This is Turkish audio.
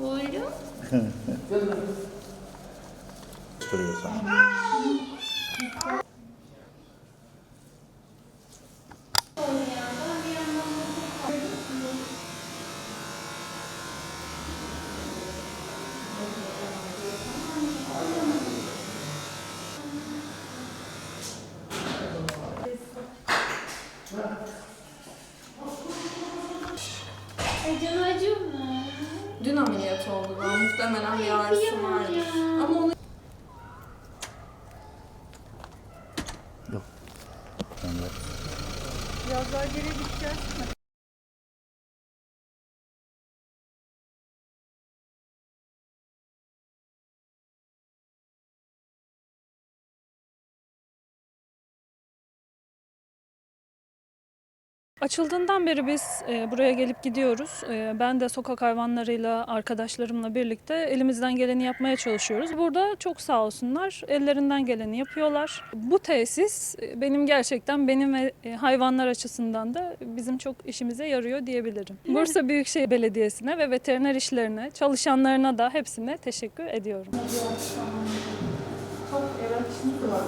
Колю. Привет, Дюна-дюна. Dün ameliyat oldu daha. Muhtemelen bir ağrısı vardır. Ama onu Ben de. Biraz daha geri gideceğiz. Açıldığından beri biz e, buraya gelip gidiyoruz. E, ben de sokak hayvanlarıyla, arkadaşlarımla birlikte elimizden geleni yapmaya çalışıyoruz. Burada çok sağ olsunlar, ellerinden geleni yapıyorlar. Bu tesis e, benim gerçekten benim ve hayvanlar açısından da bizim çok işimize yarıyor diyebilirim. Bursa Büyükşehir Belediyesi'ne ve veteriner işlerine, çalışanlarına da hepsine teşekkür ediyorum. çok evrak işimiz var.